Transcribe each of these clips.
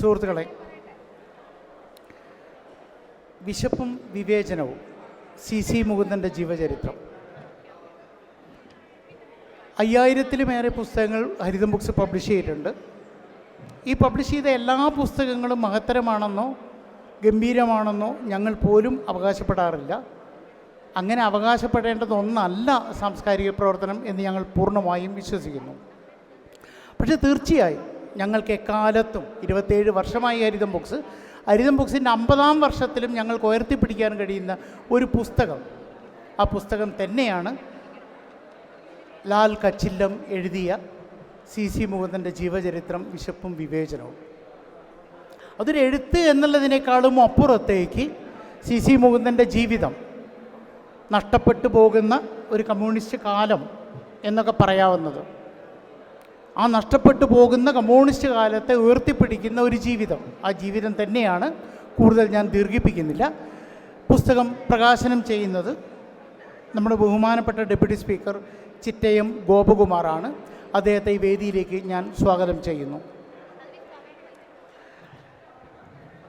സുഹൃത്തുക്കളെ വിശപ്പും വിവേചനവും സി സി മുകുന്ദന്റെ ജീവചരിത്രം. അയ്യായിരത്തിലുമേറെ പുസ്തകങ്ങൾ ഹരിതം ബുക്സ് പബ്ലിഷ് ചെയ്തിട്ടുണ്ട്. ഈ പബ്ലിഷ് ചെയ്ത എല്ലാ പുസ്തകങ്ങളും മഹത്തരമാണെന്നോ ഗംഭീരമാണെന്നോ ഞങ്ങൾ പോലും അവകാശപ്പെടാറില്ല. അങ്ങനെ അവകാശപ്പെടേണ്ടതൊന്നല്ല സാംസ്കാരിക പ്രവർത്തനം എന്ന് ഞങ്ങൾ പൂർണമായും വിശ്വസിക്കുന്നു. പക്ഷേ തീർച്ചയായും ഞങ്ങൾക്ക് എക്കാലത്തും ഇരുപത്തേഴ് വർഷമായി ഹരിതം ബുക്സ്. ഹരിതം ബുക്സിന്റെ അമ്പതാം വർഷത്തിലും ഞങ്ങൾക്ക് ഉയർത്തിപ്പിടിക്കാൻ കഴിയുന്ന ഒരു പുസ്തകം. ആ പുസ്തകം തന്നെയാണ് ലാൽ കച്ചില്ലം എഴുതിയ സി സി മുകുന്ദന്റെ ജീവചരിത്രം വിശപ്പും വിവേചനവും. അതൊരു എഴുത്ത് എന്നുള്ളതിനേക്കാളും അപ്പുറത്തേക്ക് സി സി മുകുന്ദന്റെ ജീവിതം നഷ്ടപ്പെട്ടു പോകുന്ന ഒരു കമ്മ്യൂണിസ്റ്റ് കാലം എന്നൊക്കെ പറയാവുന്നത്. ആ നഷ്ടപ്പെട്ടു പോകുന്ന കമ്മ്യൂണിസ്റ്റ് കാലത്തെ ഉയർത്തിപ്പിടിക്കുന്ന ഒരു ജീവിതം. ആ ജീവിതം തന്നെയാണ് കൂടുതൽ ഞാൻ ദീർഘിപ്പിക്കുന്നില്ല. പുസ്തകം പ്രകാശനം ചെയ്യുന്നത് നമ്മുടെ ബഹുമാനപ്പെട്ട ഡെപ്യൂട്ടി സ്പീക്കർ ചിറ്റയം ഗോപകുമാറാണ്. അദ്ദേഹത്തെ ഈ വേദിയിലേക്ക് ഞാൻ സ്വാഗതം ചെയ്യുന്നു.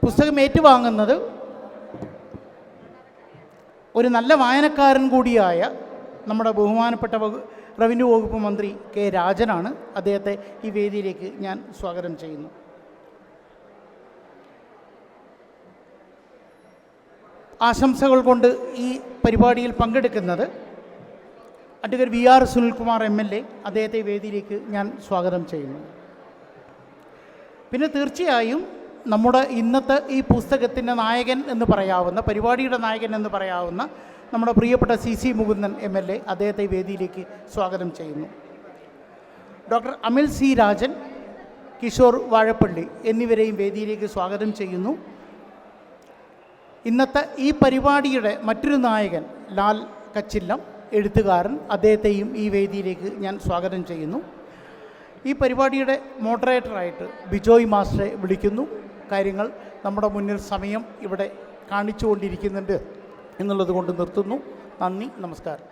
പുസ്തകം ഏറ്റുവാങ്ങുന്നത് ഒരു നല്ല വായനക്കാരൻ കൂടിയായ നമ്മുടെ ബഹുമാനപ്പെട്ട റവന്യൂ വകുപ്പ് മന്ത്രി കെ രാജനാണ്. അദ്ദേഹത്തെ ഈ വേദിയിലേക്ക് ഞാൻ സ്വാഗതം ചെയ്യുന്നു. ആശംസകൾ കൊണ്ട് ഈ പരിപാടിയിൽ പങ്കെടുക്കുന്നത് advocate V R Sunilkumar M L A. അദ്ദേഹത്തെ വേദിയിലേക്ക് ഞാൻ സ്വാഗതം ചെയ്യുന്നു. പിന്നെ തീർച്ചയായും നമ്മുടെ ഇന്നത്തെ ഈ പുസ്തകത്തിന്റെ നായകൻ എന്ന് പറയാവുന്ന പരിപാടിയുടെ നായകൻ എന്ന് പറയാവുന്ന നമ്മുടെ പ്രിയപ്പെട്ട C C Mukundan M L A അദ്ദേഹത്തെ വേദിയിലേക്ക് സ്വാഗതം ചെയ്യുന്നു. ഡോക്ടർ അമിൽ സി രാജൻ കിഷോർ വാഴപ്പള്ളി എന്നിവരെയും വേദിയിലേക്ക് സ്വാഗതം ചെയ്യുന്നു. ഇന്നത്തെ ഈ പരിപാടിയുടെ മറ്റൊരു നായകൻ ലാൽ കച്ചില്ലം എഴുത്തുകാരൻ അദ്ദേഹത്തെയും ഈ വേദിയിലേക്ക് ഞാൻ സ്വാഗതം ചെയ്യുന്നു. ഈ പരിപാടിയുടെ മോഡറേറ്ററായിട്ട് ബിജോയ് മാസ്റ്ററെ വിളിക്കുന്നു. കാര്യങ്ങൾ നമ്മുടെ മുന്നിൽ സമയം ഇവിടെ കാണിച്ചുകൊണ്ടിരിക്കുന്നുണ്ട്. എന്നുള്ളത് കൊണ്ട് നിർത്തുന്നു. നന്ദി നമസ്കാരം.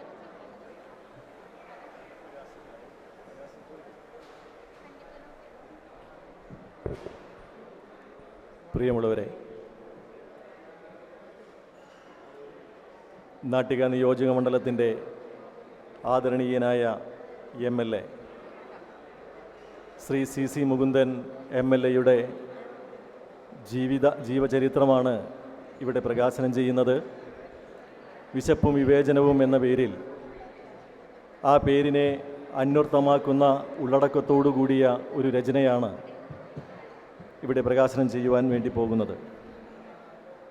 പ്രിയമുള്ളവരെ നാട്ടിക നിയോജക മണ്ഡലത്തിന്റെ ആദരണീയനായ M L A Shri C C Mukundan M L എയുടെ ജീവിത ജീവചരിത്രമാണ് ഇവിടെ പ്രകാശനം ചെയ്യുന്നത്. വിശപ്പും വിവേചനവും എന്ന പേരിൽ ആ പേരിനെ അന്വർത്ഥമാക്കുന്ന ഉള്ളടക്കത്തോടു കൂടിയ ഒരു രചനയാണ് ഇവിടെ പ്രകാശനം ചെയ്യുവാൻ വേണ്ടി പോകുന്നത്.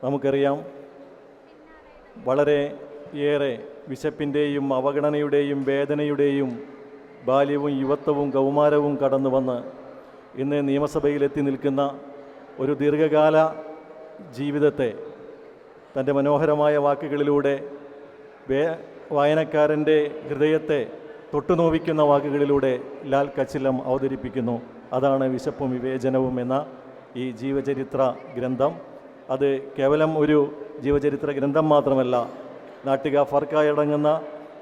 നമുക്കറിയാം വളരെ ഏറെ വിശപ്പിന്റെയും അവഗണനയുടെയും വേദനയുടെയും ബാല്യവും യുവത്വവും കൗമാരവും കടന്നു വന്ന് ഇന്ന് നിയമസഭയിലെത്തി നിൽക്കുന്ന ഒരു ദീർഘകാല ജീവിതത്തെ തന്റെ മനോഹരമായ വാക്കുകളിലൂടെ വേ വായനക്കാരന്റെ ഹൃദയത്തെ തൊട്ടുനോവിക്കുന്ന വാക്കുകളിലൂടെ ലാൽ കച്ചിലം അവതരിപ്പിക്കുന്നു. അതാണ് വിശപ്പും വിവേചനവും എന്ന ഈ ജീവചരിത്ര ഗ്രന്ഥം. അത് കേവലം ഒരു ജീവചരിത്ര ഗ്രന്ഥം മാത്രമല്ല നാട്ടിക ഫർക്കായടങ്ങുന്ന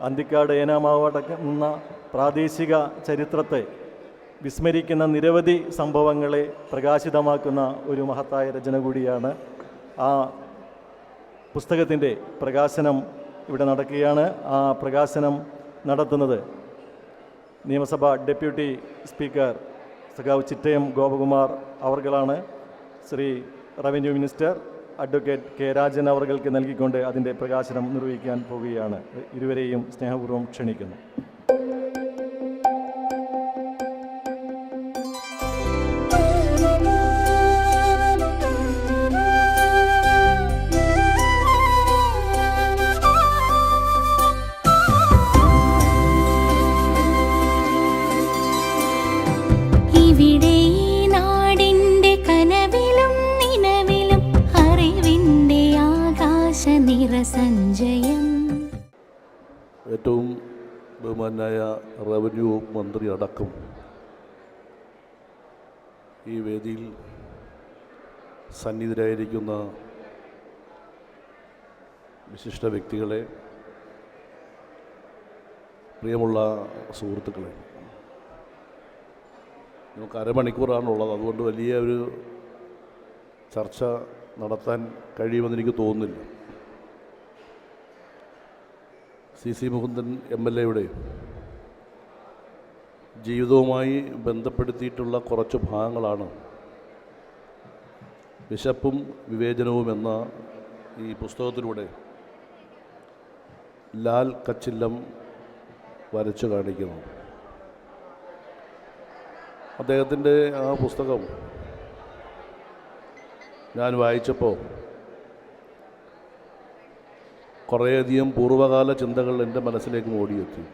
അന്തിക്കാട് ഏനാമാവടങ്ങുന്ന പ്രാദേശിക ചരിത്രത്തെ വിസ്മരിക്കുന്ന നിരവധി സംഭവങ്ങളെ പ്രകാശിതമാക്കുന്ന ഒരു മഹത്തായ രചന കൂടിയാണ് ആ പുസ്തകത്തിന്റെ പ്രകാശനം ഇവിടെ നടക്കുകയാണ്. ആ പ്രകാശനം നടത്തുന്നത് നിയമസഭ ഡെപ്യൂട്ടി സ്പീക്കർ സഖാവ് Chittayam Gopakumar അവർകളാണ്. Shri revenue minister advocate K Rajan അവർക്ക് നൽകിക്കൊണ്ട് അതിന്റെ പ്രകാശനം നിർവഹിക്കാൻ പോവുകയാണ്. ഇരുവരെയും സ്നേഹപൂർവം ക്ഷണിക്കുന്നു. ഈ വേദിയിൽ സന്നിധിരായിരിക്കുന്ന വിശിഷ്ട വ്യക്തികളെ പ്രിയമുള്ള സുഹൃത്തുക്കളെ നമുക്ക് അരമണിക്കൂറാണുള്ളത്. അതുകൊണ്ട് വലിയ ഒരു ചർച്ച നടത്താൻ കഴിയുമെന്ന് എനിക്ക് തോന്നുന്നില്ല. C. C. Mukundan M. L. എയുടെ ജീവിതവുമായി ബന്ധപ്പെടുത്തിയിട്ടുള്ള കുറച്ച് ഭാഗങ്ങളാണ് വിശപ്പും വിവേചനവും എന്ന ഈ പുസ്തകത്തിലൂടെ ലാൽ കച്ചില്ലം വരച്ചു കാണിക്കുന്നു അദ്ദേഹത്തിന്റെ ആ പുസ്തകം ഞാൻ വായിച്ചപ്പോൾ കുറേയധികം പൂർവകാല ചിന്തകൾ എന്റെ മനസ്സിലേക്ക് ഓടിയെത്തി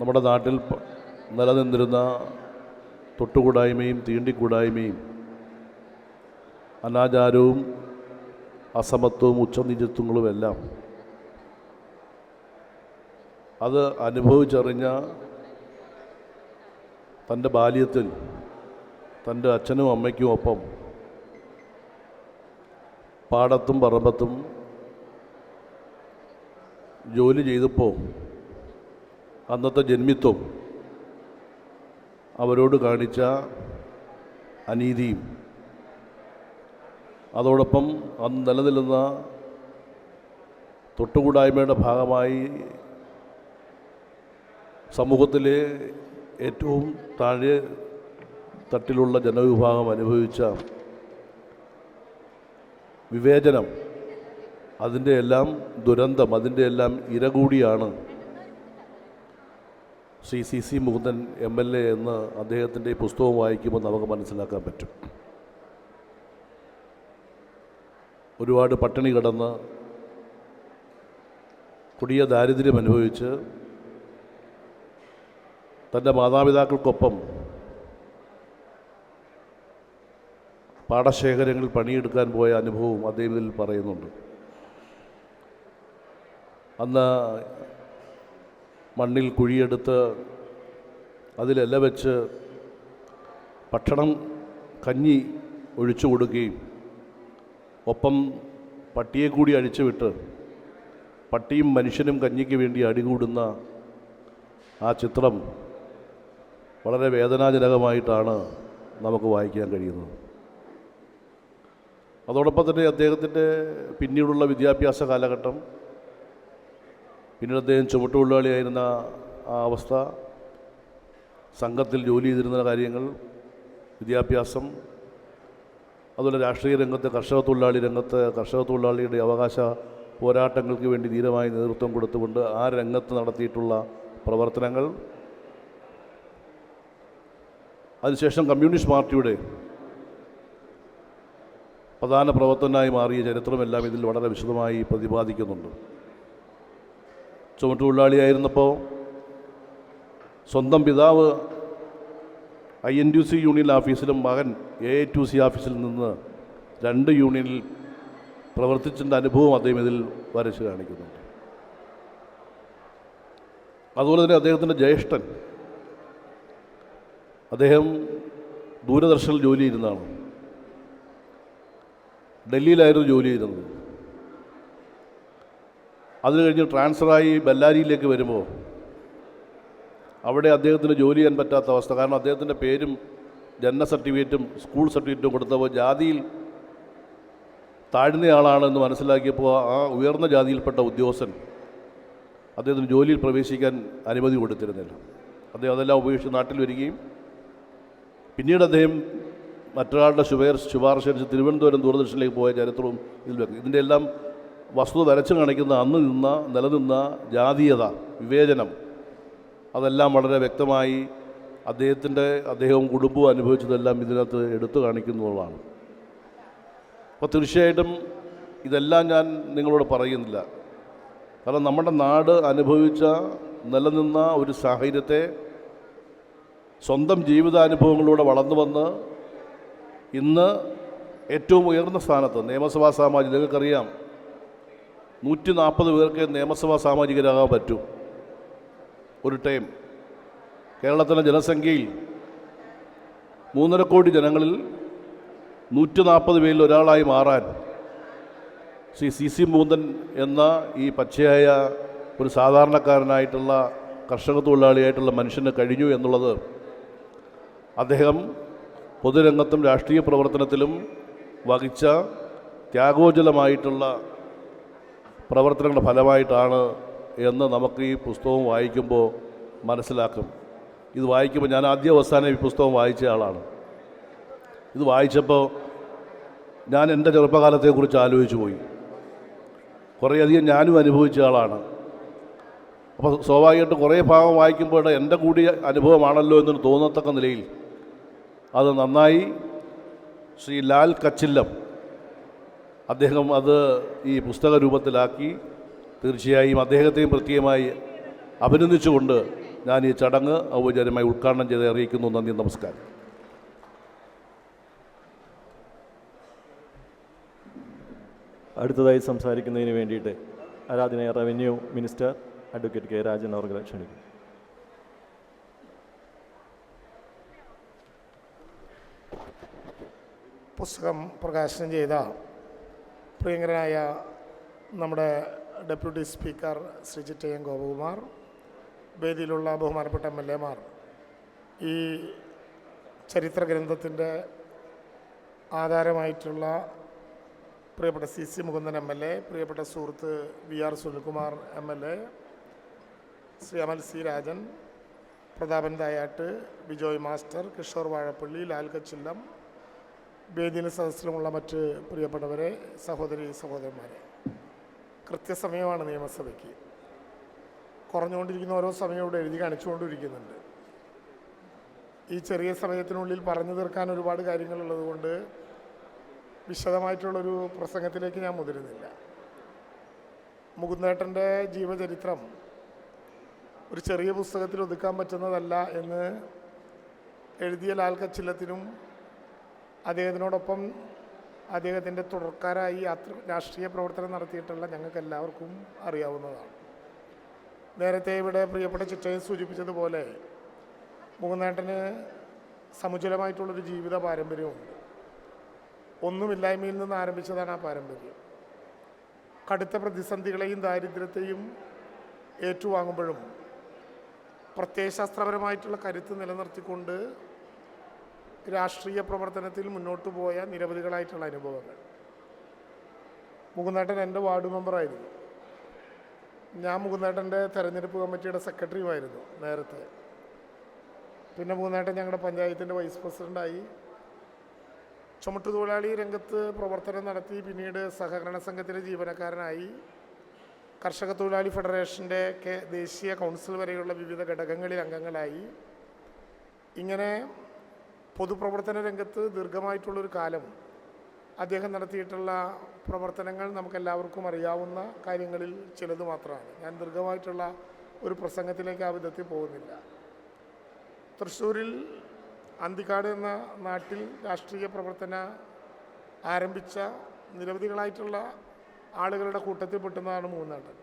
നമ്മുടെ നാട്ടിൽ നിലനിന്നിരുന്ന തൊട്ടുകൂടായ്മയും തീണ്ടിക്കൂടായ്മയും അനാചാരവും അസമത്വവും ഉച്ചനീചത്വങ്ങളുമെല്ലാം അത് അനുഭവിച്ചറിഞ്ഞ തന്റെ ബാല്യത്തിൽ തന്റെ അച്ഛനും അമ്മയ്ക്കും ഒപ്പം പാടത്തും പറമ്പത്തും ജോലി ചെയ്തപ്പോൾ അന്നത്തെ ജന്മിത്വം അവരോട് കാണിച്ച അനീതിയും അതോടൊപ്പം അന്ന് നിലനിൽക്കുന്ന തൊട്ടുകൂടായ്മയുടെ ഭാഗമായി സമൂഹത്തിലെ ഏറ്റവും താഴെ തട്ടിലുള്ള ജനവിഭാഗം അനുഭവിച്ച വിവേചനം അതിന്റെ എല്ലാം ദുരന്തം അതിന്റെ എല്ലാം ഇര കൂടിയാണ് Shri C C Mukundan M L A എന്ന് അദ്ദേഹത്തിന്റെ ഈ പുസ്തകം വായിക്കുമ്പോൾ നമുക്ക് മനസ്സിലാക്കാൻ പറ്റും. ഒരുപാട് പട്ടിണി കിടന്ന് കൊടിയ ദാരിദ്ര്യം അനുഭവിച്ച് തന്റെ മാതാപിതാക്കൾക്കൊപ്പം പാടശേഖരങ്ങളിൽ പണിയെടുക്കാൻ പോയ അനുഭവവും അദ്ദേഹം ഇതിൽ പറയുന്നുണ്ട്. അന്ന് മണ്ണിൽ കുഴിയെടുത്ത് അതിലെല്ലാം വെച്ച് ഭക്ഷണം കഞ്ഞി ഒഴിച്ചു കൊടുക്കുകയും ഒപ്പം പട്ടിയെ കൂടി അഴിച്ചുവിട്ട് പട്ടിയും മനുഷ്യനും കഞ്ഞിക്ക് വേണ്ടി അടികൂടുന്ന ആ ചിത്രം വളരെ വേദനാജനകമായിട്ടാണ് നമുക്ക് വായിക്കാൻ കഴിയുന്നത്. അതോടൊപ്പം തന്നെ അദ്ദേഹത്തിന്റെ പിന്നീടുള്ള വിദ്യാഭ്യാസ കാലഘട്ടം പിന്നീട് അദ്ദേഹം ചുമട്ടുതൊഴിലാളിയായിരുന്ന ആ അവസ്ഥ സംഘത്തിൽ ജോലി ചെയ്തിരുന്ന കാര്യങ്ങൾ വിദ്യാഭ്യാസം അതുപോലെ രാഷ്ട്രീയ രംഗത്ത് കർഷക തൊഴിലാളി രംഗത്ത് കർഷക തൊഴിലാളിയുടെ അവകാശ പോരാട്ടങ്ങൾക്ക് വേണ്ടി ധീരമായി നേതൃത്വം കൊടുത്തുകൊണ്ട് ആ രംഗത്ത് നടത്തിയിട്ടുള്ള പ്രവർത്തനങ്ങൾ. അതിനുശേഷം കമ്മ്യൂണിസ്റ്റ് പാർട്ടിയുടെ പ്രധാന പ്രവർത്തനമായി മാറിയ ചരിത്രമെല്ലാം ഇതിൽ വളരെ വിശദമായി പ്രതിപാദിക്കുന്നുണ്ട്. ചുമട്ടുതൊഴിലാളിയായിരുന്നപ്പോൾ സ്വന്തം പിതാവ് I N T C union ഓഫീസിലും മകൻ എ എ ടു സി ഓഫീസിൽ നിന്ന് രണ്ട് യൂണിയനിൽ പ്രവർത്തിച്ചതിന്റെ അനുഭവം അദ്ദേഹം ഇതിൽ വരച്ച് കാണിക്കുന്നുണ്ട്. അതുപോലെ തന്നെ അദ്ദേഹത്തിന്റെ ജ്യേഷ്ഠൻ അദ്ദേഹം ദൂരദർശനിൽ ജോലി ചെയ്യുന്നതാണ്. ഡൽഹിയിലായിരുന്നു ജോലി ചെയ്യുന്നത് അത് കഴിഞ്ഞ് ട്രാൻസ്ഫറായി ബല്ലാരിയിലേക്ക് വരുമ്പോൾ അവിടെ അദ്ദേഹത്തിന് ജോലി ചെയ്യാൻ പറ്റാത്ത അവസ്ഥ. കാരണം അദ്ദേഹത്തിന്റെ പേരും ജനന സർട്ടിഫിക്കറ്റും സ്കൂൾ സർട്ടിഫിക്കറ്റും കൊടുത്തപ്പോൾ ജാതിയിൽ താഴ്ന്നയാളാണെന്ന് മനസ്സിലാക്കിയപ്പോൾ ആ ഉയർന്ന ജാതിയിൽപ്പെട്ട ഉദ്യോഗസ്ഥൻ അദ്ദേഹത്തിന് ജോലിയിൽ പ്രവേശിക്കാൻ അനുമതി കൊടുത്തിരുന്നില്ല. അദ്ദേഹം അതെല്ലാം ഉപേക്ഷിച്ച് നാട്ടിൽ വരികയും പിന്നീട് അദ്ദേഹം മറ്റൊരാളുടെ ശുപേർ ശുപാർശ അനുസരിച്ച് തിരുവനന്തപുരം ദൂരദർശനിലേക്ക് പോയ ചരിത്രവും ഇതിൽ ഇതിന്റെ എല്ലാം വസ്തുത വരച്ചു കാണിക്കുന്ന അന്ന് നിന്ന നിലനിന്ന ജാതീയത വിവേചനം അതെല്ലാം വളരെ വ്യക്തമായി അദ്ദേഹത്തിന്റെ അദ്ദേഹവും കുടുംബവും അനുഭവിച്ചതെല്ലാം ഇതിനകത്ത് എടുത്തു കാണിക്കുന്നതാണ് അപ്പോൾ തീർച്ചയായിട്ടും ഇതെല്ലാം ഞാൻ നിങ്ങളോട് പറയുന്നില്ല. കാരണം നമ്മുടെ നാട് അനുഭവിച്ച നിലനിന്ന ഒരു സാഹചര്യത്തെ സ്വന്തം ജീവിതാനുഭവങ്ങളിലൂടെ വളർന്നു വന്ന് ഇന്ന് ഏറ്റവും ഉയർന്ന സ്ഥാനത്ത് നിയമസഭാ സാമാജ്യം നിങ്ങൾക്കറിയാം നൂറ്റി നാൽപ്പത് പേർക്ക് നിയമസഭാ സാമാജികരാകാൻ പറ്റും. ഒരു ടൈം. കേരളത്തിലെ ജനസംഖ്യയിൽ മൂന്നര കോടി ജനങ്ങളിൽ നൂറ്റി നാൽപ്പത് പേരിൽ ഒരാളായി മാറാൻ ശ്രീ സി സി മൂന്തൻ എന്ന ഈ പച്ചയായ ഒരു സാധാരണക്കാരനായിട്ടുള്ള കർഷക തൊഴിലാളിയായിട്ടുള്ള മനുഷ്യന് കഴിഞ്ഞു എന്നുള്ളത് അദ്ദേഹം പൊതുരംഗത്തും രാഷ്ട്രീയ പ്രവർത്തനത്തിലും വഹിച്ച ത്യാഗോജ്വലമായിട്ടുള്ള പ്രവർത്തനങ്ങളുടെ ഫലമായിട്ടാണ് എന്ന് നമുക്ക് ഈ പുസ്തകം വായിക്കുമ്പോൾ മനസ്സിലാക്കും. ഇത് വായിക്കുമ്പോൾ ഞാൻ ആദ്യ അവസാനം ഈ പുസ്തകം വായിച്ച ആളാണ്. ഇത് വായിച്ചപ്പോൾ ഞാൻ എന്റെ ചെറുപ്പകാലത്തെക്കുറിച്ച് ആലോചിച്ചു പോയി. കുറേയധികം ഞാനും അനുഭവിച്ച ആളാണ്. അപ്പോൾ സ്വാഭാവികമായിട്ട് കുറേ ഭാഗം വായിക്കുമ്പോൾ എന്റെ കൂടി അനുഭവമാണല്ലോ എന്നൊരു തോന്നത്തക്ക നിലയിൽ അത് നന്നായി ശ്രീ ലാൽ കച്ചില്ലം അദ്ദേഹം അത് ഈ പുസ്തക രൂപത്തിലാക്കി തീർച്ചയായും അദ്ദേഹത്തെയും പ്രത്യേകമായി അഭിനന്ദിച്ചുകൊണ്ട് ഞാൻ ഈ ചടങ്ങ് ഔപചാരികമായി ഉദ്ഘാടനം ചെയ്ത് അറിയിക്കുന്നു. നന്ദി നമസ്കാരം. അടുത്തതായി സംസാരിക്കുന്നതിന് വേണ്ടിയിട്ട് ആരാധനയ revenue minister advocate K Rajan അവർക്ക് ക്ഷണിക്കും പുസ്തകം പ്രകാശനം ചെയ്ത പ്രിയങ്കരനായ നമ്മുടെ ഡെപ്യൂട്ടി സ്പീക്കർ ശ്രീ ചിറ്റയം ഗോപകുമാർ വേദിയിലുള്ള ബഹുമാനപ്പെട്ട എം എൽ എമാർ ഈ ചരിത്ര ഗ്രന്ഥത്തിന്റെ ആധാരമായിട്ടുള്ള പ്രിയപ്പെട്ട C C Mukundan M L A പ്രിയപ്പെട്ട സുഹൃത്ത് V R Sunilkumar M L A Shri Amal C Rajan Prathapan Thayattu Bijoy master Kishore Vazhappally Lal Kachillam വേദിയിലെ സദസ്സിലുമുള്ള മറ്റ് പ്രിയപ്പെട്ടവരെ സഹോദരി സഹോദരന്മാരെ കൃത്യസമയമാണ് നിയമസഭയ്ക്ക്. കുറഞ്ഞുകൊണ്ടിരിക്കുന്ന ഓരോ സമയം ഇവിടെ എഴുതി കാണിച്ചുകൊണ്ടിരിക്കുന്നുണ്ട്. ഈ ചെറിയ സമയത്തിനുള്ളിൽ പറഞ്ഞു തീർക്കാൻ ഒരുപാട് കാര്യങ്ങളുള്ളത് കൊണ്ട് വിശദമായിട്ടുള്ളൊരു പ്രസംഗത്തിലേക്ക് ഞാൻ മുതിരുന്നില്ല. മുകുന്ദേട്ടന്റെ ജീവചരിത്രം ഒരു ചെറിയ പുസ്തകത്തിൽ ഒതുക്കാൻ പറ്റുന്നതല്ല എന്ന് എഴുതിയ ലാൽ കച്ചില്ലത്തിനും അദ്ദേഹത്തിനോടൊപ്പം അദ്ദേഹത്തിന്റെ തുടർക്കാരായി യാത്ര രാഷ്ട്രീയ പ്രവർത്തനം നടത്തിയിട്ടുള്ള ഞങ്ങൾക്ക് എല്ലാവർക്കും അറിയാവുന്നതാണ്. നേരത്തെ ഇവിടെ പ്രിയപ്പെട്ട ചിറ്റയെ സൂചിപ്പിച്ചതുപോലെ മൂന്നേട്ടന് സമുചലമായിട്ടുള്ളൊരു ജീവിത പാരമ്പര്യമുണ്ട്. ഒന്നുമില്ലായ്മയിൽ നിന്ന് ആരംഭിച്ചതാണ് ആ പാരമ്പര്യം. കടുത്ത പ്രതിസന്ധികളെയും ദാരിദ്ര്യത്തെയും ഏറ്റുവാങ്ങുമ്പോഴും പ്രത്യയശാസ്ത്രപരമായിട്ടുള്ള കരുത്ത് നിലനിർത്തിക്കൊണ്ട് രാഷ്ട്രീയ പ്രവർത്തനത്തിൽ മുന്നോട്ട് പോയ നിരവധികളായിട്ടുള്ള അനുഭവങ്ങൾ. മുകുന്നേട്ടൻ എന്റെ വാർഡ് മെമ്പറായിരുന്നു ഞാൻ മുകുന്നേട്ടന്റെ തെരഞ്ഞെടുപ്പ് കമ്മിറ്റിയുടെ സെക്രട്ടറിയുമായിരുന്നു നേരത്തെ. പിന്നെ മുകുന്നേട്ടൻ ഞങ്ങളുടെ പഞ്ചായത്തിന്റെ വൈസ് പ്രസിഡന്റായി. ചുമട്ടുതൊഴിലാളി രംഗത്ത് പ്രവർത്തനം നടത്തി പിന്നീട് സഹകരണ സംഘത്തിലെ ജീവനക്കാരനായി. കർഷക തൊഴിലാളി ഫെഡറേഷന്റെ ദേശീയ കൗൺസിൽ വരെയുള്ള വിവിധ ഘടകങ്ങളിൽ അംഗങ്ങളായി. ഇങ്ങനെ പൊതുപ്രവർത്തന രംഗത്ത് ദീർഘമായിട്ടുള്ളൊരു കാലം അദ്ദേഹം നടത്തിയിട്ടുള്ള പ്രവർത്തനങ്ങൾ നമുക്കെല്ലാവർക്കും അറിയാവുന്ന കാര്യങ്ങളിൽ ചിലത് മാത്രമാണ്. ഞാൻ ദീർഘമായിട്ടുള്ള ഒരു പ്രസംഗത്തിലേക്ക് ആ വിധത്തിൽ പോകുന്നില്ല. തൃശ്ശൂരിൽ അന്തിക്കാട് എന്ന നാട്ടിൽ രാഷ്ട്രീയ പ്രവർത്തന ആരംഭിച്ച നിരവധികളായിട്ടുള്ള ആളുകളുടെ കൂട്ടത്തിൽ പെട്ടുന്നതാണ് മൂന്നാട്ടൻ.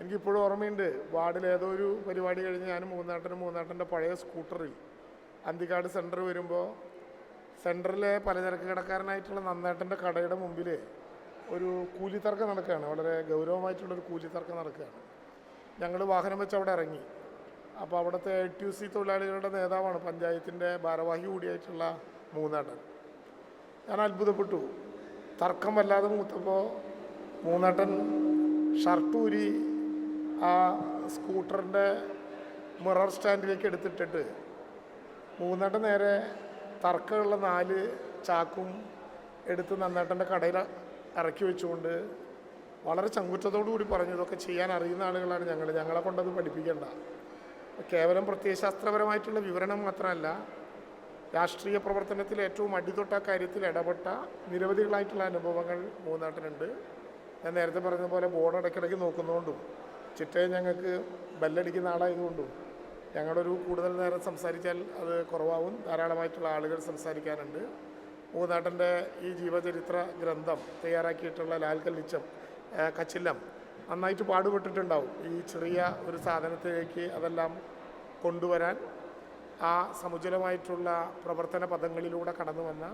എനിക്കിപ്പോഴും ഓർമ്മയുണ്ട് വാർഡിൽ ഏതോ ഒരു പരിപാടി കഴിഞ്ഞ് ഞാൻ മൂന്നാട്ടനും മൂന്നാട്ടന്റെ പഴയ സ്കൂട്ടറിൽ അന്തിക്കാട് സെന്റർ വരുമ്പോൾ സെന്ററിലെ പലചരക്ക് കടക്കാരനായിട്ടുള്ള നന്നേട്ടന്റെ കടയുടെ മുമ്പിൽ ഒരു കൂലിത്തർക്കം നടക്കുകയാണ്. വളരെ ഗൗരവമായിട്ടുള്ളൊരു കൂലിത്തർക്കം നടക്കുകയാണ്. ഞങ്ങൾ വാഹനം വെച്ച് അവിടെ ഇറങ്ങി. അപ്പോൾ അവിടുത്തെ എ ടി സി തൊഴിലാളികളുടെ നേതാവാണ് പഞ്ചായത്തിന്റെ ഭാരവാഹി കൂടിയായിട്ടുള്ള മൂന്നേട്ടൻ. ഞാൻ അത്ഭുതപ്പെട്ടു. തർക്കം വല്ലാതെ മൂത്തപ്പോൾ മൂന്നേട്ടൻ ഷർട്ട് ഊരി ആ സ്കൂട്ടറിന്റെ മിറർ സ്റ്റാൻഡിലേക്ക് എടുത്തിട്ടിട്ട് മൂന്നാട്ടൻ നേരെ തർക്കമുള്ള നാല് ചാക്കും എടുത്ത് നന്നേട്ടന്റെ കടയിൽ ഇറക്കി വെച്ചുകൊണ്ട് വളരെ ചങ്കുറ്റത്തോടു കൂടി പറഞ്ഞു ഇതൊക്കെ ചെയ്യാൻ അറിയുന്ന ആളുകളാണ് ഞങ്ങൾ ഞങ്ങളെ കൊണ്ടത് പഠിപ്പിക്കേണ്ട. കേവലം പ്രത്യയശാസ്ത്രപരമായിട്ടുള്ള വിവരണം മാത്രമല്ല രാഷ്ട്രീയ പ്രവർത്തനത്തിൽ ഏറ്റവും അടിതൊട്ട കാര്യത്തിൽ ഇടപെട്ട നിരവധികളായിട്ടുള്ള അനുഭവങ്ങൾ മൂന്നാട്ടിനുണ്ട്. ഞാൻ നേരത്തെ പറഞ്ഞ പോലെ ബോർഡ് ഇടയ്ക്കിടയ്ക്ക് നോക്കുന്നതുകൊണ്ടും ചിട്ടയെ ഞങ്ങൾക്ക് ബെല്ലടിക്കുന്ന ആളായതുകൊണ്ടും ഞങ്ങളൊരു കൂടുതൽ നേരം സംസാരിച്ചാൽ അത് കുറവാകും. ധാരാളമായിട്ടുള്ള ആളുകൾ സംസാരിക്കാനുണ്ട്. മൂന്നാട്ടന്റെ ഈ ജീവചരിത്ര ഗ്രന്ഥം തയ്യാറാക്കിയിട്ടുള്ള ലാൽക്കൽ നിച്ചം കച്ചില്ലം നന്നായിട്ട് പാടുപെട്ടിട്ടുണ്ടാവും. ഈ ചെറിയ ഒരു സാധനത്തിലേക്ക് അതെല്ലാം കൊണ്ടുവരാൻ ആ സമുചലമായിട്ടുള്ള പ്രവർത്തന പദങ്ങളിലൂടെ കടന്നു വന്ന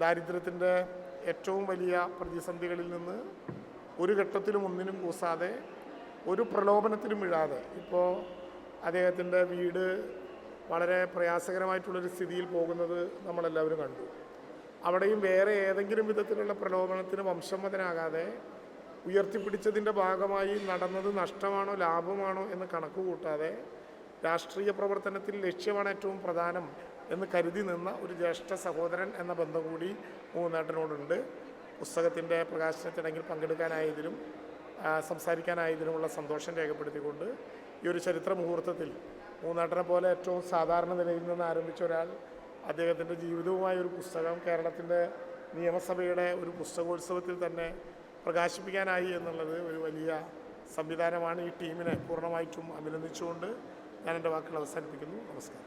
ദാരിദ്ര്യത്തിന്റെ ഏറ്റവും വലിയ പ്രതിസന്ധികളിൽ നിന്ന് ഒരു ഘട്ടത്തിലും ഒന്നിനും കൂസാതെ ഒരു പ്രലോഭനത്തിലും വീഴാതെ ഇപ്പോൾ അദ്ദേഹത്തിന്റെ വീട് വളരെ പ്രയാസകരമായിട്ടുള്ളൊരു സ്ഥിതിയിൽ പോകുന്നത് നമ്മളെല്ലാവരും കണ്ടു. അവിടെയും വേറെ ഏതെങ്കിലും വിധത്തിലുള്ള പ്രലോഭനത്തിന് വംശംവദനാകാതെ ഉയർത്തിപ്പിടിച്ചതിന്റെ ഭാഗമായി നടന്നത് നഷ്ടമാണോ ലാഭമാണോ എന്ന് കണക്ക് കൂട്ടാതെ രാഷ്ട്രീയ പ്രവർത്തനത്തിൽ ലക്ഷ്യമാണ് ഏറ്റവും പ്രധാനം എന്ന് കരുതി നിന്ന ഒരു ജ്യേഷ്ഠ സഹോദരൻ എന്ന ബന്ധം കൂടി മൂന്നേട്ടനോടുണ്ട്. പുസ്തകത്തിന്റെ പ്രകാശന ചടങ്ങിൽ പങ്കെടുക്കാനായതിലും സംസാരിക്കാനായതിലുമുള്ള സന്തോഷം രേഖപ്പെടുത്തിക്കൊണ്ട് ഈ ഒരു ചരിത്ര മുഹൂർത്തത്തിൽ മൂന്നാട്ടനെ പോലെ ഏറ്റവും സാധാരണ നിലയിൽ നിന്ന് ആരംഭിച്ച ഒരാൾ അദ്ദേഹത്തിന്റെ ജീവിതവുമായ ഒരു പുസ്തകം കേരളത്തിന്റെ നിയമസഭയുടെ ഒരു പുസ്തകോത്സവത്തിൽ തന്നെ പ്രകാശിപ്പിക്കാനായി എന്നുള്ളത് ഒരു വലിയ സംവിധാനമാണ് ഈ ടീമിനെ പൂർണമായിട്ടും അഭിനന്ദിച്ചുകൊണ്ട് ഞാൻ എന്റെ വാക്കുകൾ അവസാനിപ്പിക്കുന്നു. നമസ്കാരം.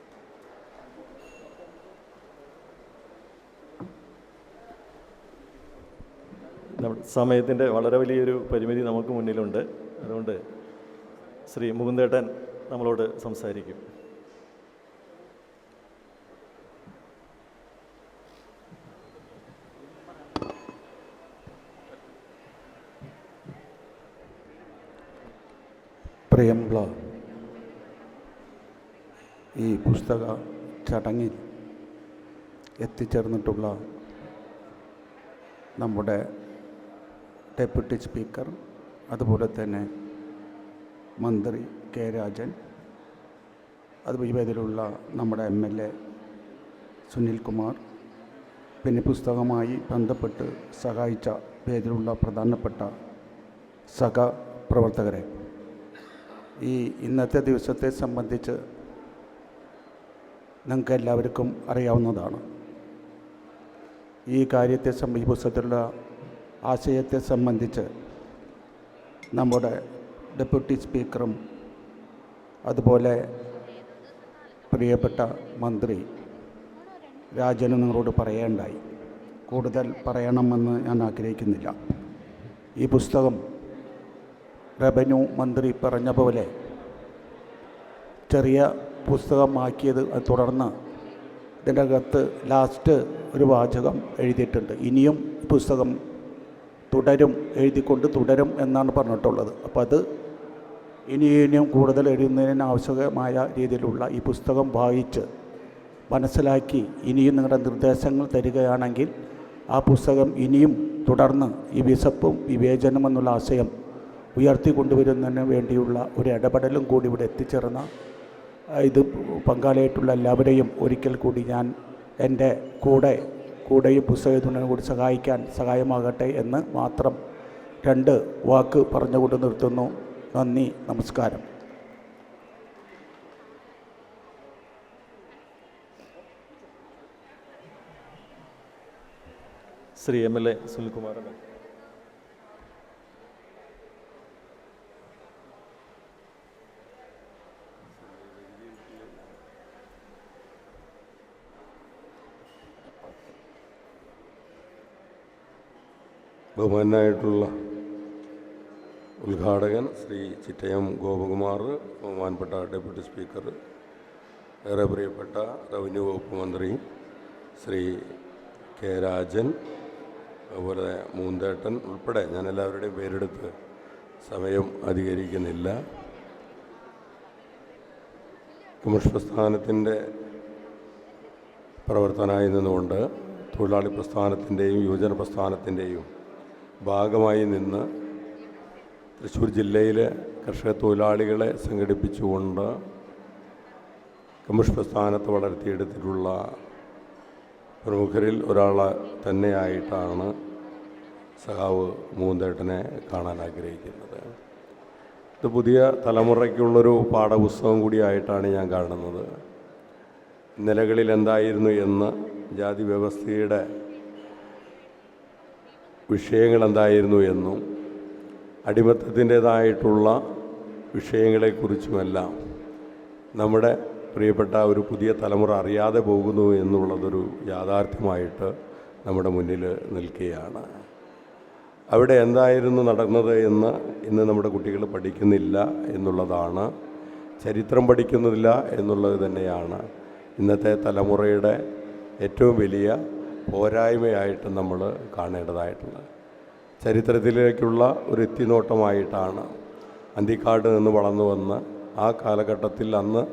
സമയത്തിന്റെ വളരെ വലിയൊരു പരിമിതി നമുക്ക് മുന്നിലുണ്ട്. അതുകൊണ്ട് ശ്രീ മുകുന്ദേട്ടൻ നമ്മളോട് സംസാരിക്കും. പ്രിയമുള്ള ഈ പുസ്തക ചടങ്ങിൽ എത്തിച്ചേർന്നിട്ടുള്ള നമ്മുടെ ഡെപ്യൂട്ടി സ്പീക്കർ അതുപോലെ തന്നെ മന്ത്രി കെ രാജൻ അതുപോലെ നമ്മുടെ എം എൽ എ സുനിൽകുമാർ പിന്നെ പുസ്തകമായി ബന്ധപ്പെട്ട് സഹായിച്ച പേരിലുള്ള പ്രധാനപ്പെട്ട സഹപ്രവർത്തകരെ ഈ ഇന്നത്തെ ദിവസത്തെ സംബന്ധിച്ച് നിങ്ങൾക്ക് എല്ലാവർക്കും അറിയാവുന്നതാണ്. ഈ കാര്യത്തെ സംബന്ധിച്ച് പുസ്തകത്തിലുള്ള ആശയത്തെ സംബന്ധിച്ച് നമ്മുടെ ഡെപ്യൂട്ടി സ്പീക്കറും അതുപോലെ പ്രിയപ്പെട്ട മന്ത്രി രാജനും നിങ്ങളോട് പറയേണ്ടായി. കൂടുതൽ പറയണമെന്ന് ഞാൻ ആഗ്രഹിക്കുന്നില്ല. ഈ പുസ്തകം റവന്യൂ മന്ത്രി പറഞ്ഞ പോലെ ചെറിയ പുസ്തകമാക്കിയത് തുടർന്ന് ഇതിന്റെ അകത്ത് ലാസ്റ്റ് ഒരു വാചകം എഴുതിയിട്ടുണ്ട്. ഇനിയും പുസ്തകം തുടരും എഴുതിക്കൊണ്ട് തുടരും എന്നാണ് പറഞ്ഞിട്ടുള്ളത്. അപ്പോൾ അത് ഇനിയും കൂടുതൽ എഴുതുന്നതിന് ആവശ്യമായ രീതിയിലുള്ള ഈ പുസ്തകം വായിച്ച് മനസ്സിലാക്കി ഇനിയും നിങ്ങളുടെ നിർദ്ദേശങ്ങൾ തരികയാണെങ്കിൽ ആ പുസ്തകം ഇനിയും തുടർന്ന് ഈ വിശപ്പും വിവേചനം എന്നുള്ള ആശയം ഉയർത്തി ഉയർത്തിക്കൊണ്ടുവരുന്നതിന് വേണ്ടിയുള്ള ഒരു ഇടപെടലും കൂടി ഇവിടെ എത്തിച്ചേർന്ന ഇത് പങ്കാളിയായിട്ടുള്ള എല്ലാവരെയും ഒരിക്കൽ കൂടി ഞാൻ എന്റെ കൂടെ കൂടെയും പുസ്തകത്തിനെ കൂടി സഹായിക്കാൻ സഹായമാകട്ടെ എന്ന് മാത്രം രണ്ട് വാക്ക് പറഞ്ഞുകൊണ്ട് നിർത്തുന്നു. നന്ദി നമസ്കാരം. Shri M L A Sunilkumar ബഹുമാനായിട്ടുള്ള ഉദ്ഘാടകൻ ശ്രീ ചിറ്റയം ഗോപകുമാർ ബഹുമാനപ്പെട്ട ഡെപ്യൂട്ടി സ്പീക്കർ ഏറെ പ്രിയപ്പെട്ട റവന്യൂ വകുപ്പ് മന്ത്രി ശ്രീ കെ രാജൻ അതുപോലെ മൂന്തേട്ടൻ ഉൾപ്പെടെ ഞാൻ എല്ലാവരുടെയും പേരെടുത്ത് സമയം അധികരിക്കുന്നില്ല. കമ്മ്യൂണിസ്റ്റ് പ്രസ്ഥാനത്തിന്റെ പ്രവർത്തനമായി നിന്നുകൊണ്ട് തൊഴിലാളി പ്രസ്ഥാനത്തിന്റെയും യുവജന പ്രസ്ഥാനത്തിന്റെയും ഭാഗമായി നിന്ന് തൃശ്ശൂർ ജില്ലയിലെ കർഷക തൊഴിലാളികളെ സംഘടിപ്പിച്ചുകൊണ്ട് കമ്മ്യൂണിസ്റ്റ് പ്രസ്ഥാനത്ത് വളർത്തിയെടുത്തിട്ടുള്ള പ്രമുഖരിൽ ഒരാൾ തന്നെയായിട്ടാണ് സഖാവ് മൂന്തേട്ടനെ കാണാൻ ആഗ്രഹിക്കുന്നത്. ഇത് പുതിയ തലമുറയ്ക്കുള്ളൊരു പാഠപുസ്തകം കൂടിയായിട്ടാണ് ഞാൻ കാണുന്നത്. നിലകളിൽ എന്തായിരുന്നു എന്ന് ജാതി വ്യവസ്ഥയുടെ വിഷയങ്ങൾ എന്തായിരുന്നു എന്നും അടിമത്തത്തിന്റേതായിട്ടുള്ള വിഷയങ്ങളെക്കുറിച്ചുമെല്ലാം നമ്മുടെ പ്രിയപ്പെട്ട ഒരു പുതിയ തലമുറ അറിയാതെ പോകുന്നു എന്നുള്ളതൊരു യാഥാർത്ഥ്യമായിട്ട് നമ്മുടെ മുന്നിൽ നിൽക്കുകയാണ്. അവിടെ എന്തായിരുന്നു നടന്നത് എന്ന് ഇന്ന് നമ്മുടെ കുട്ടികൾ പഠിക്കുന്നില്ല എന്നുള്ളതാണ്. ചരിത്രം പഠിക്കുന്നില്ല എന്നുള്ളത് തന്നെയാണ്. ഇന്നത്തെ തലമുറയുടെ ഏറ്റവും വലിയ പോരായ്മയായിട്ട് നമ്മൾ കാണേണ്ടതായിട്ടുള്ളത്. ചരിത്രത്തിലേക്കുള്ള ഒരു എത്തിനോട്ടമായിട്ടാണ് അന്തിക്കാട് നിന്ന് വളർന്നു വന്ന് ആ കാലഘട്ടത്തിൽ അന്ന്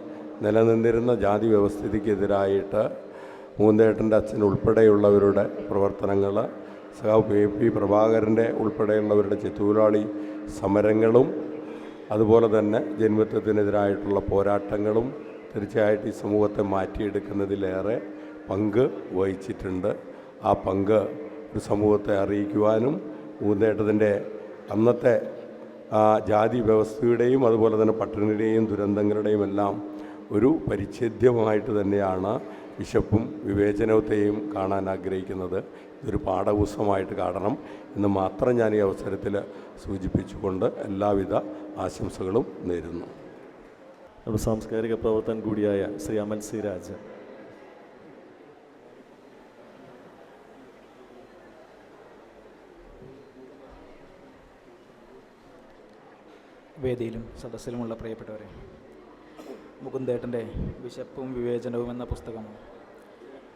നിലനിന്നിരുന്ന ജാതി വ്യവസ്ഥിതിക്കെതിരായിട്ട് മൂന്തേട്ടന്റെ അച്ഛൻ ഉൾപ്പെടെയുള്ളവരുടെ പ്രവർത്തനങ്ങൾ സഖാവ് കെ പി പ്രഭാകരന്റെ ഉൾപ്പെടെയുള്ളവരുടെ ചെത്തൂരാളി സമരങ്ങളും അതുപോലെ തന്നെ ജന്മത്വത്തിനെതിരായിട്ടുള്ള പോരാട്ടങ്ങളും തീർച്ചയായിട്ടും ഈ സമൂഹത്തെ മാറ്റിയെടുക്കുന്നതിലേറെ പങ്ക് വഹിച്ചിട്ടുണ്ട്. ആ പങ്ക് ഒരു സമൂഹത്തെ അറിയിക്കുവാനും മൂന്നേട്ടത്തിന്റെ അന്നത്തെ ആ ജാതി വ്യവസ്ഥയുടെയും അതുപോലെ തന്നെ പട്ടിണിയുടെയും ദുരന്തങ്ങളുടെയും എല്ലാം ഒരു പരിച്ഛേദ്യമായിട്ട് തന്നെയാണ് വിശപ്പും വിവേചനത്തെയും കാണാൻ ആഗ്രഹിക്കുന്നത്. ഇതൊരു പാഠപുസ്തകമായിട്ട് കാണണം എന്ന് മാത്രം ഞാൻ ഈ അവസരത്തിൽ സൂചിപ്പിച്ചുകൊണ്ട് എല്ലാവിധ ആശംസകളും നേരുന്നു. സാംസ്കാരിക പ്രവർത്തനം കൂടിയായ ശ്രീ അമൽ സി രാജൻ. വേദിയിലും സദസ്സിലുമുള്ള പ്രിയപ്പെട്ടവരെ മുകുന്ദേട്ടന്റെ വിശപ്പും വിവേചനവും എന്ന പുസ്തകം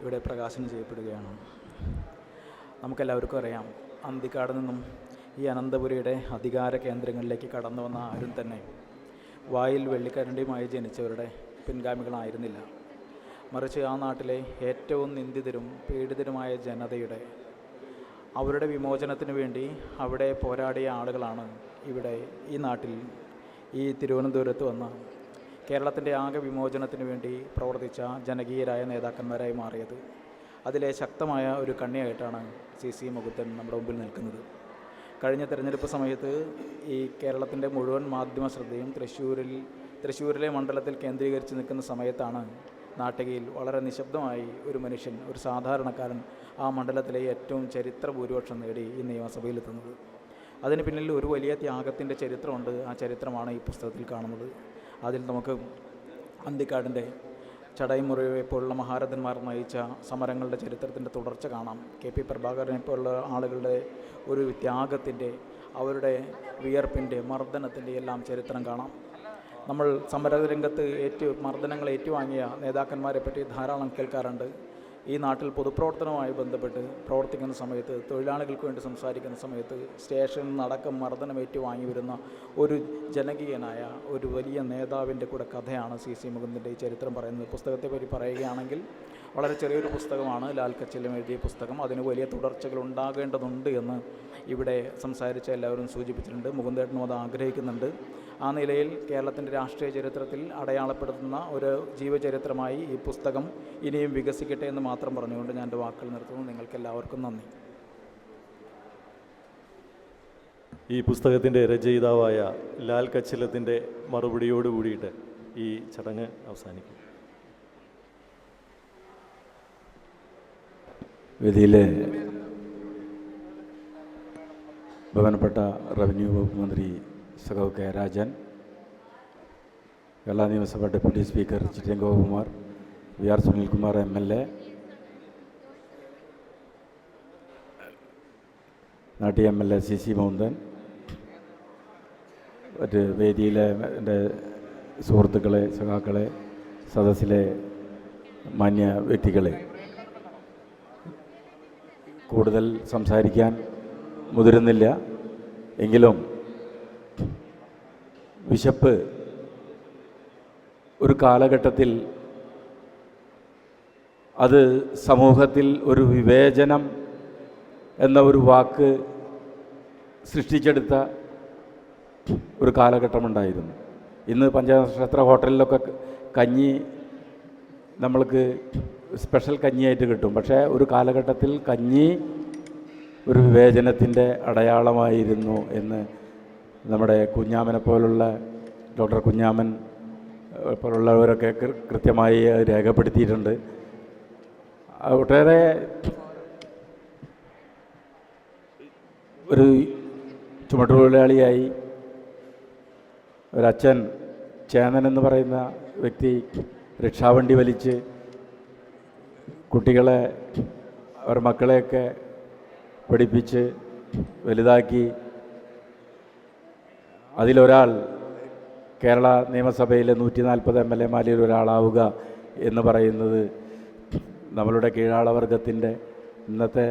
ഇവിടെ പ്രകാശനം ചെയ്യപ്പെടുകയാണ്. നമുക്കെല്ലാവർക്കും അറിയാം അന്തിക്കാട് നിന്നും ഈ അനന്തപുരിയുടെ അധികാര കേന്ദ്രങ്ങളിലേക്ക് കടന്നു വന്ന ആരും തന്നെ വായിൽ വെള്ളിക്കരണ്ടിയുമായി ജനിച്ചവരുടെ പിൻഗാമികളായിരുന്നില്ല. മറിച്ച് ആ നാട്ടിലെ ഏറ്റവും നിന്ദിതരും പീഡിതരുമായ ജനതയുടെ അവരുടെ വിമോചനത്തിന് വേണ്ടി അവിടെ പോരാടിയ ആളുകളാണ് ഇവിടെ ഈ നാട്ടിൽ ഈ തിരുവനന്തപുരത്ത് വന്ന് കേരളത്തിന്റെ ആകെ വിമോചനത്തിന് വേണ്ടി പ്രവർത്തിച്ച ജനകീയരായ നേതാക്കന്മാരായി മാറിയത്. അതിലെ ശക്തമായ ഒരു കണ്ണിയായിട്ടാണ് സി സി മുകുന്ദൻ നമ്മുടെ മുമ്പിൽ നിൽക്കുന്നത്. കഴിഞ്ഞ തെരഞ്ഞെടുപ്പ് സമയത്ത് ഈ കേരളത്തിന്റെ മുഴുവൻ മാധ്യമ ശ്രദ്ധയും തൃശ്ശൂരിൽ തൃശ്ശൂരിലെ മണ്ഡലത്തിൽ കേന്ദ്രീകരിച്ച് നിൽക്കുന്ന സമയത്താണ് നാട്ടികയിൽ വളരെ നിശബ്ദമായി ഒരു മനുഷ്യൻ ഒരു സാധാരണക്കാരൻ ആ മണ്ഡലത്തിലെ ഏറ്റവും ചരിത്ര ഭൂരിപക്ഷം നേടി ഈ നിയമസഭയിലെത്തുന്നത് അതിന് പിന്നിൽ ഒരു വലിയ ത്യാഗത്തിന്റെ ചരിത്രമുണ്ട്. ആ ചരിത്രമാണ് ഈ പുസ്തകത്തിൽ കാണുന്നത്. അതിൽ നമുക്ക് അന്തിക്കാടിന്റെ ചടൈമുറിയെ പോലുള്ള മഹാരഥന്മാർ നയിച്ച സമരങ്ങളുടെ ചരിത്രത്തിന്റെ തുടർച്ച കാണാം. കെ പി പ്രഭാകരനെ പോലുള്ള ആളുകളുടെ ഒരു ത്യാഗത്തിന്റെ അവരുടെ വിയർപ്പിന്റെ മർദ്ദനത്തിന്റെ എല്ലാം ചരിത്രം കാണാം. നമ്മൾ സമരരംഗത്ത് ഏറ്റു മർദ്ദനങ്ങൾ ഏറ്റുവാങ്ങിയ നേതാക്കന്മാരെ പറ്റി ധാരാളം കേൾക്കാറുണ്ട്. ഈ നാട്ടിൽ പൊതുപ്രവർത്തനവുമായി ബന്ധപ്പെട്ട് പ്രവർത്തിക്കുന്ന സമയത്ത് തൊഴിലാളികൾക്ക് വേണ്ടി സംസാരിക്കുന്ന സമയത്ത് സ്റ്റേഷനിൽ നടക്കം മർദ്ദനം വാങ്ങി വരുന്ന ഒരു ജനകീയനായ ഒരു വലിയ നേതാവിന്റെ കൂടെ കഥയാണ് സി. സി. മുകുന്ദന്റെ ഈ ചരിത്രം പറയുന്നത്. പുസ്തകത്തെ പറ്റി പറയുകയാണെങ്കിൽ വളരെ ചെറിയൊരു പുസ്തകമാണ്. ലാൽ കച്ചലും എഴുതിയ പുസ്തകം. അതിന് വലിയ തുടർച്ചകൾ ഉണ്ടാകേണ്ടതുണ്ട് എന്ന് ഇവിടെ സംസാരിച്ച എല്ലാവരും സൂചിപ്പിച്ചിട്ടുണ്ട്. മുകുന്ദേട്ടനും അത് ആഗ്രഹിക്കുന്നുണ്ട്. ആ നിലയിൽ കേരളത്തിന്റെ രാഷ്ട്രീയ ചരിത്രത്തിൽ അടയാളപ്പെടുത്തുന്ന ഒരു ജീവചരിത്രമായി ഈ പുസ്തകം ഇനിയും വികസിക്കട്ടെ എന്ന് മാത്രം പറഞ്ഞുകൊണ്ട് ഞാൻ എന്റെ വാക്കുകൾ നിർത്തുന്നു. നിങ്ങൾക്കെല്ലാവർക്കും നന്ദി. ഈ പുസ്തകത്തിന്റെ രചയിതാവായ ലാൽ കച്ചിലത്തിന്റെ മറുപടിയോട് കൂടിയിട്ട് ഈ ചടങ്ങ് അവസാനിക്കും. വേദിയിലെ ബഹുമാനപ്പെട്ട റവന്യൂ വകുപ്പ് മന്ത്രി സഖാവ് കെ രാജൻ കേരള നിയമസഭ deputy speaker Chittayam Gopakumar V R Sunilkumar M L A നാട്ടി M L A C C Mukundan മറ്റ് വേദിയിലെ എന്റെ സുഹൃത്തുക്കളെ സഖാക്കളെ സദസ്സിലെ മാന്യ വ്യക്തികളെ. കൂടുതൽ സംസാരിക്കാൻ മുതിരുന്നില്ല. എങ്കിലും വിശപ്പ് ഒരു കാലഘട്ടത്തിൽ അത് സമൂഹത്തിൽ ഒരു വിവേചനം എന്ന ഒരു വാക്ക് സൃഷ്ടിച്ചെടുത്ത ഒരു കാലഘട്ടമുണ്ടായിരുന്നു. ഇന്ന് പഞ്ചനക്ഷത്ര ഹോട്ടലിലൊക്കെ കഞ്ഞി നമ്മൾക്ക് സ്പെഷ്യൽ കഞ്ഞിയായിട്ട് കിട്ടും. പക്ഷേ ഒരു കാലഘട്ടത്തിൽ കഞ്ഞി ഒരു വിവേചനത്തിന്റെ അടയാളമായിരുന്നു എന്ന് നമ്മുടെ കുഞ്ഞാമനെ പോലുള്ള ഡോക്ടർ കുഞ്ഞാമൻ പോലുള്ളവരൊക്കെ കൃത്യമായി രേഖപ്പെടുത്തിയിട്ടുണ്ട്. ഒട്ടേറെ ഒരു ചുമട്ടുതൊഴിലാളിയായി ഒരച്ഛൻ ചേന്നൻ എന്ന് പറയുന്ന വ്യക്തി റിക്ഷാവണ്ടി വലിച്ച് കുട്ടികളെ അവർ മക്കളെയൊക്കെ പഠിപ്പിച്ച് വലുതാക്കി അതിലൊരാൾ കേരള നിയമസഭയിലെ നൂറ്റി നാൽപ്പത് എം എൽ എമാരിൽ ഒരാളാവുക എന്ന് പറയുന്നത് നമ്മളുടെ കീഴാളവർഗത്തിന്റെ ഇന്നത്തെ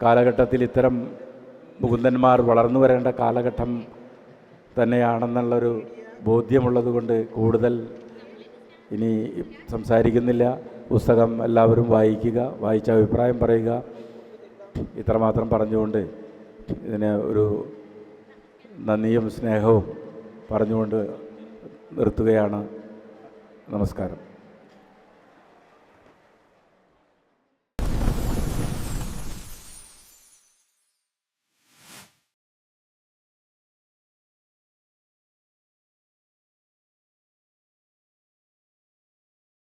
കാലഘട്ടത്തിൽ ഇത്തരം മുകുന്ദന്മാർ വളർന്നു വരേണ്ട കാലഘട്ടം തന്നെയാണെന്നുള്ളൊരു ബോധ്യമുള്ളത് കൊണ്ട് കൂടുതൽ ഇനി സംസാരിക്കുന്നില്ല. പുസ്തകം എല്ലാവരും വായിക്കുക വായിച്ച അഭിപ്രായം പറയുക. ഇത്രമാത്രം പറഞ്ഞുകൊണ്ട് ഇതിന് ഒരു നന്ദിയും സ്നേഹവും പറഞ്ഞുകൊണ്ട് നിർത്തുകയാണ്. നമസ്കാരം.